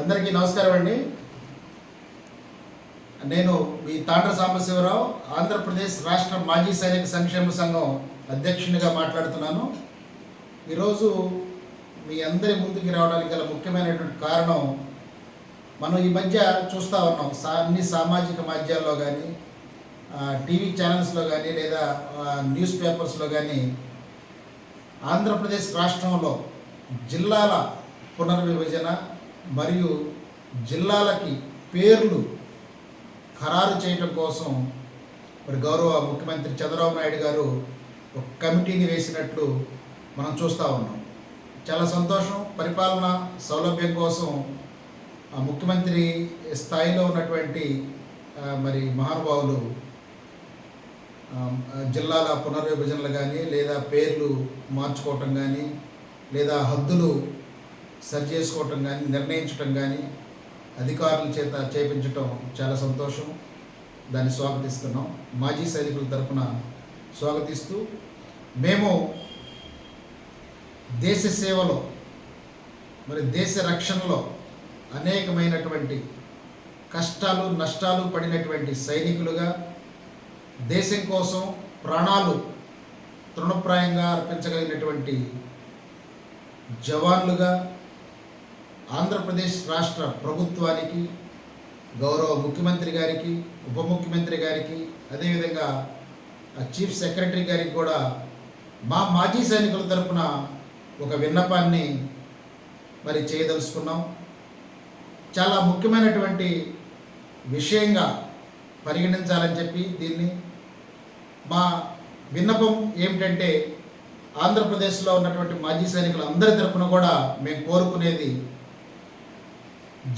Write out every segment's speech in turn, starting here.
అందరికీ నమస్కారం అండి. నేను మీ తాండ్ర సాంబశివరావు ఆంధ్రప్రదేశ్ రాష్ట్ర మాజీ సైనిక సంక్షేమ సంఘం అధ్యక్షునిగా మాట్లాడుతున్నాను. ఈరోజు మీ అందరి ముందుకి రావడానికి గల ముఖ్యమైనటువంటి కారణం మనం ఈ మధ్య చూస్తూ ఉన్నాం. సా అన్ని సామాజిక మాధ్యాల్లో కానీ టీవీ ఛానల్స్లో కానీ లేదా న్యూస్ పేపర్స్లో కానీ ఆంధ్రప్రదేశ్ రాష్ట్రంలో జిల్లాల పునర్విభజన మరియు జిల్లాలకి పేర్లు ఖరారు చేయడం కోసం మరి గౌరవ ముఖ్యమంత్రి చంద్రబాబు నాయుడు గారు ఒక కమిటీని వేసినట్లు మనం చూస్తూ ఉన్నాం. చాలా సంతోషం. పరిపాలన సౌలభ్యం కోసం ఆ ముఖ్యమంత్రి స్థాయిలో ఉన్నటువంటి మరి మహానుభావులు జిల్లాల పునర్విభజనలు కానీ లేదా పేర్లు మార్చుకోవటం కానీ లేదా హద్దులు సరి చేసుకోవటం కానీ నిర్ణయించటం కానీ అధికారుల చేత చేపించటం చాలా సంతోషం. దాన్ని స్వాగతిస్తున్నాం. మాజీ సైనికుల తరఫున స్వాగతిస్తూ మేము దేశ సేవలో మరి దేశ రక్షణలో అనేకమైనటువంటి కష్టాలు నష్టాలు పడినటువంటి సైనికులుగా దేశం కోసం ప్రాణాలు తృణప్రాయంగా అర్పించగలిగినటువంటి జవాన్లుగా ఆంధ్రప్రదేశ్ రాష్ట్ర ప్రభుత్వానికి గౌరవ ముఖ్యమంత్రి గారికి ఉప ముఖ్యమంత్రి గారికి అదేవిధంగా ఆ చీఫ్ సెక్రటరీ గారికి కూడా మా మాజీ సైనికుల తరపున ఒక విన్నపాన్ని మరి చేయదలుచుకున్నాం. చాలా ముఖ్యమైనటువంటి విషయంగా పరిగణించాలని చెప్పి దీన్ని మా విన్నపం ఏమిటంటే ఆంధ్రప్రదేశ్లో ఉన్నటువంటి మాజీ సైనికులు అందరి తరపున కూడా మేము కోరుకునేది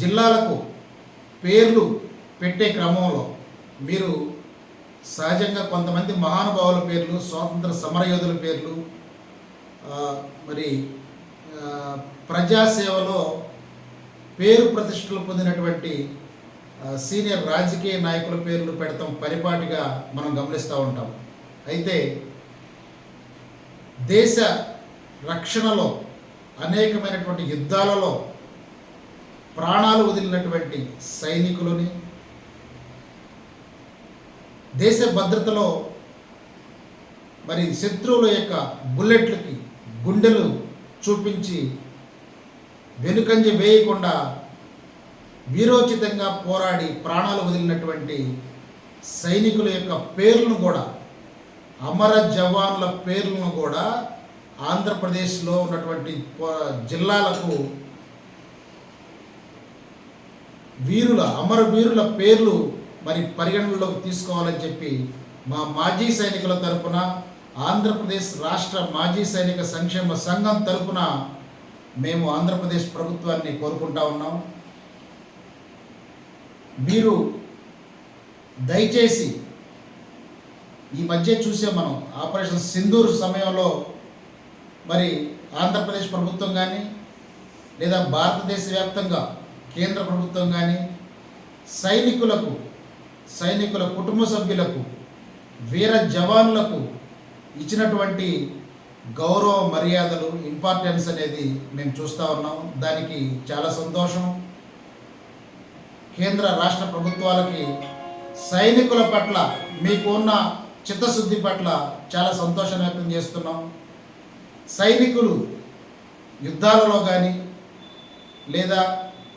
జిల్లాలకు పేర్లు పెట్టే క్రమంలో మీరు సహజంగా కొంతమంది మహానుభావుల పేర్లు స్వాతంత్ర సమరయోధుల పేర్లు మరి ప్రజాసేవలో పేరు ప్రతిష్టలు పొందినటువంటి సీనియర్ రాజకీయ నాయకుల పేర్లు పెడతాం పరిపాటిగా మనం గమనిస్తూ ఉంటాం. అయితే దేశ రక్షణలో అనేకమైనటువంటి యుద్ధాలలో ప్రాణాలు వదిలినటువంటి సైనికులని దేశ భద్రతలో మరి శత్రువుల యొక్క బుల్లెట్లకి గుండెలు చూపించి వెనుకంజ వేయకుండా వీరోచితంగా పోరాడి ప్రాణాలు వదిలినటువంటి సైనికుల యొక్క పేర్లను కూడా అమర జవాన్ల పేర్లను కూడా ఆంధ్రప్రదేశ్లో ఉన్నటువంటి జిల్లాలకు వీరుల అమరవీరుల పేర్లు మరి పరిగణనలోకి తీసుకోవాలని చెప్పి మా మాజీ సైనికుల తరపున ఆంధ్రప్రదేశ్ రాష్ట్ర మాజీ సైనిక సంక్షేమ సంఘం తరపున మేము ఆంధ్రప్రదేశ్ ప్రభుత్వాన్ని కోరుకుంటా ఉన్నాం. మీరు దయచేసి ఈ మధ్య చూసే మనం ఆపరేషన్ సింధూర్ సమయంలో మరి ఆంధ్రప్రదేశ్ ప్రభుత్వం కానీ లేదా భారతదేశ వ్యాప్తంగా కేంద్ర ప్రభుత్వం కానీ సైనికులకు సైనికుల కుటుంబ సభ్యులకు వీర జవాన్లకు ఇచ్చినటువంటి గౌరవ మర్యాదలు ఇంపార్టెన్స్ అనేది మేము చూస్తూ ఉన్నాం. దానికి చాలా సంతోషం. కేంద్ర రాష్ట్ర ప్రభుత్వాలకి సైనికుల పట్ల మీకు ఉన్న చిత్తశుద్ధి పట్ల చాలా సంతోషం వ్యక్తం చేస్తున్నాం. సైనికులు యుద్ధాలలో కానీ లేదా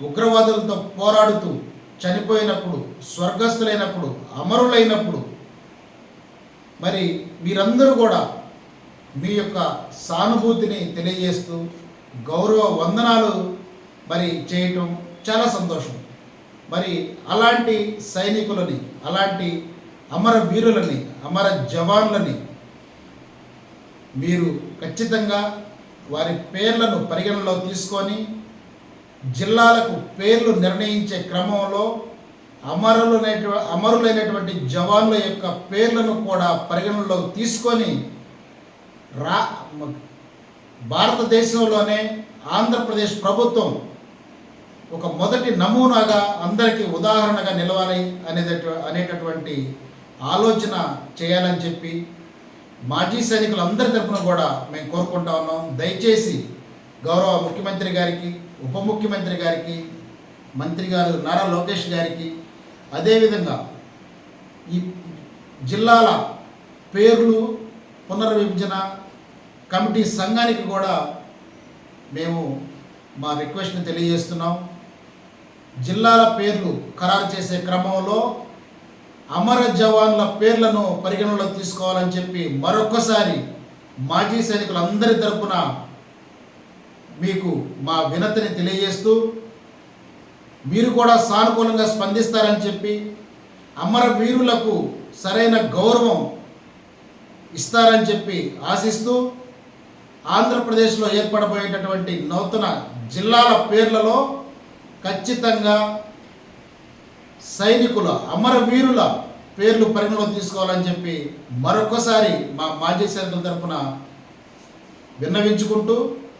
ఉగ్రవాదులతో పోరాడుతూ చనిపోయినప్పుడు స్వర్గస్థులైనప్పుడు అమరులైనప్పుడు మరి మీరందరూ కూడా మీ యొక్క సానుభూతిని తెలియజేస్తూ గౌరవ వందనాలు మరి చేయటం చాలా సంతోషం. మరి అలాంటి సైనికులని అలాంటి అమర వీరులని అమర జవాన్లని మీరు ఖచ్చితంగా వారి పేర్లను పరిగణనలో తీసుకొని జిల్లాలకు పేర్లు నిర్ణయించే క్రమంలో అమరులైన అమరులైనటువంటి జవాన్ల యొక్క పేర్లను కూడా పరిగణనలోకి తీసుకొని రా భారతదేశంలోనే ఆంధ్రప్రదేశ్ ప్రభుత్వం ఒక మొదటి నమూనాగా అందరికీ ఉదాహరణగా నిలవాలి అనేది అనేటటువంటి ఆలోచన చేయాలని చెప్పి మాజీ సైనికులందరి తరఫున కూడా మేము కోరుకుంటా ఉన్నాం. దయచేసి గౌరవ ముఖ్యమంత్రి గారికి ఉప ముఖ్యమంత్రి గారికి మంత్రి గారు నారా లోకేష్ గారికి అదేవిధంగా ఈ జిల్లాల పేర్లు పునర్విభజన కమిటీ సంఘానికి కూడా మేము మా రిక్వెస్ట్ని తెలియజేస్తున్నాం. జిల్లాల పేర్లు ఖరారు చేసే క్రమంలో అమర జవాన్ల పేర్లను పరిగణనలో తీసుకోవాలని చెప్పి మరొకసారి మాజీ సైనికులందరి తరపున మీకు మా వినతిని తెలియజేస్తూ మీరు కూడా సానుకూలంగా స్పందిస్తారని చెప్పి అమర వీరులకు సరైన గౌరవం ఇస్తారని చెప్పి ఆశిస్తూ ఆంధ్రప్రదేశ్లో ఏర్పడబోయేటటువంటి నూతన జిల్లాల పేర్లలో ఖచ్చితంగా సైనికుల అమరవీరుల పేర్లు పరిగణలో తీసుకోవాలని చెప్పి మరొకసారి మా మాజీ సైనికుల తరఫున విన్నవించుకుంటూ